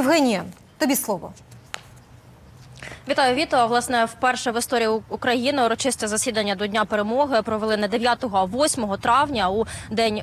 Євгенія, тобі слово. Вітаю, Віто. Власне, вперше в історії України урочисте засідання до Дня перемоги провели не 9, а 8 травня у день е,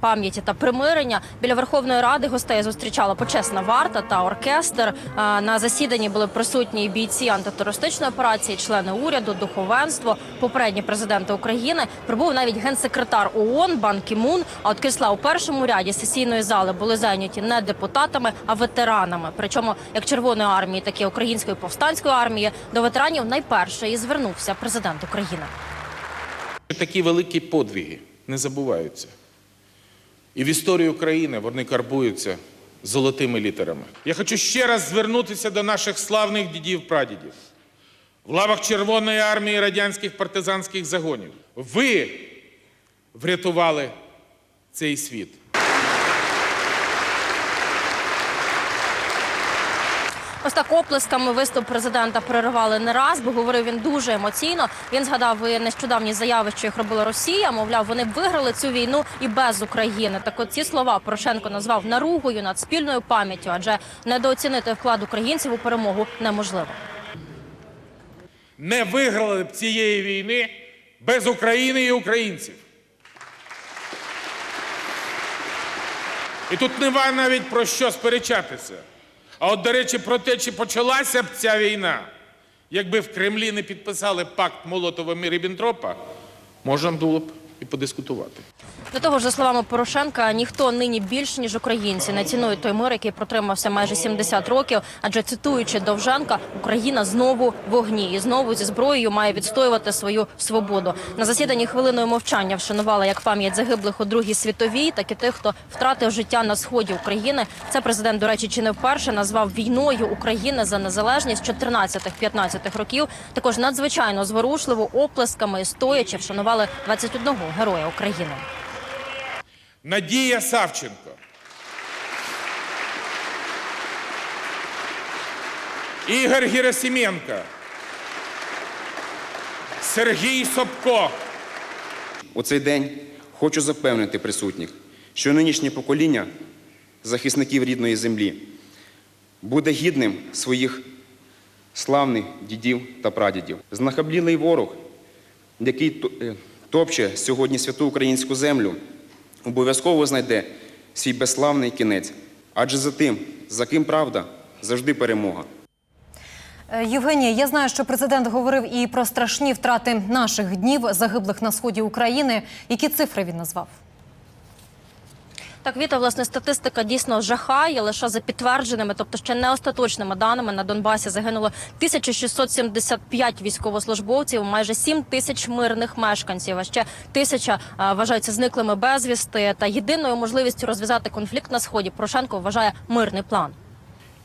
пам'яті та примирення. Біля Верховної Ради гостей зустрічала почесна варта та оркестр. Е, на засіданні були присутні бійці антитерористичної операції, члени уряду, духовенство, попередні президенти України. Прибув навіть генсекретар ООН Бан Кі-мун. А от крісла у першому ряді сесійної зали були зайняті не депутатами, а ветеранами. Причому як Червоної армії, так і Української повстанської армії до ветеранів найперше і звернувся президент України. Такі великі подвиги не забуваються. І в історії України вони карбуються золотими літерами. Я хочу ще раз звернутися до наших славних дідів-прадідів. В лавах Червоної армії радянських партизанських загонів. Ви врятували цей світ. Ось так оплесками виступ президента переривали не раз, бо говорив він дуже емоційно. Він згадав нещодавні заяви, що їх робила Росія. Мовляв, вони виграли цю війну і без України. Так от ці слова Порошенко назвав наругою над спільною пам'яттю, адже недооцінити вклад українців у перемогу неможливо. Не виграли б цієї війни без України і українців. І тут нема навіть про що сперечатися. А от, до речі, про те, чи почалася б ця війна, якби в Кремлі не підписали пакт Молотова і можна було б і подискутувати. До того ж, за словами Порошенка, ніхто нині більш ніж українці не цінує той мир, який протримався майже 70 років. Адже цитуючи Довженка, Україна знову в огні і знову зі зброєю має відстоювати свою свободу. На засіданні хвилиною мовчання вшанували як пам'ять загиблих у Другій світовій, так і тих, хто втратив життя на сході України. Це президент, до речі, чи не вперше назвав війною України за незалежність 14-15 років. Також надзвичайно зворушливо оплесками і стоячи вшанували 21 героя України. Надія Савченко. Ігор Герасименко. Сергій Собко. У цей день хочу запевнити присутніх, що нинішнє покоління захисників рідної землі буде гідним своїх славних дідів та прадідів. Знахаблілий ворог, який е, топче сьогодні святу українську землю, обов'язково знайде свій безславний кінець. Адже за тим, за ким правда, завжди перемога. Е, Євгенія, я знаю, що президент говорив і про страшні втрати наших днів загиблих на сході України. Які цифри він назвав? Так, Віта, власне, статистика дійсно жахає. Лише за підтвердженими, тобто ще не остаточними даними на Донбасі загинуло 1675 військовослужбовців, майже 7 тисяч мирних мешканців. А ще тисяча а, вважаються зниклими безвісти. Та єдиною можливістю розв'язати конфлікт на сході Порошенко вважає мирний план.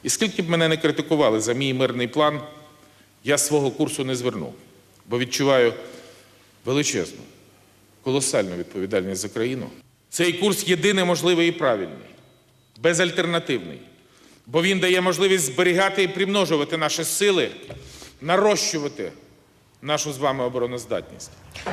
І скільки б мене не критикували за мій мирний план, я свого курсу не звернув, бо відчуваю величезну, колосальну відповідальність за країну. Цей курс єдиний можливий і правильний, безальтернативний, бо він дає можливість зберігати і примножувати наші сили, нарощувати нашу з вами обороноздатність.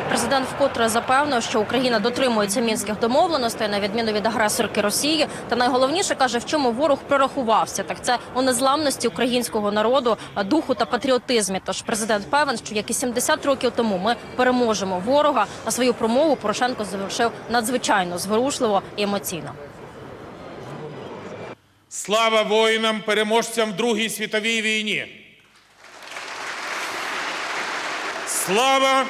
Президент вкотре запевнив, що Україна дотримується мінських домовленостей на відміну від агресорки Росії. Та найголовніше каже, в чому ворог прорахувався. Так це у незламності українського народу, духу та патріотизмі. Тож президент певен, що як і 70 років тому ми переможемо ворога. А свою промову Порошенко завершив надзвичайно зворушливо і емоційно. Слава воїнам, переможцям в Другій світовій війні. Слава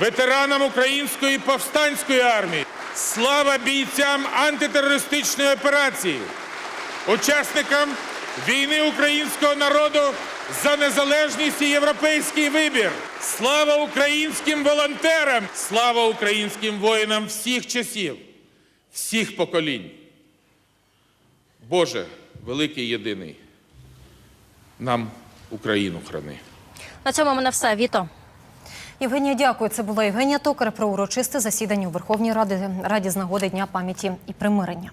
ветеранам Української повстанської армії. Слава бійцям антитерористичної операції, учасникам війни українського народу за незалежність і європейський вибір. Слава українським волонтерам! Слава українським воїнам всіх часів, всіх поколінь. Боже, великий єдиний, нам Україну храни. На цьому мене все. Віто. Євгенія, дякую. Це була Євгенія Токар про урочисте засідання у Верховній Раді, Раді з нагоди Дня пам'яті і примирення.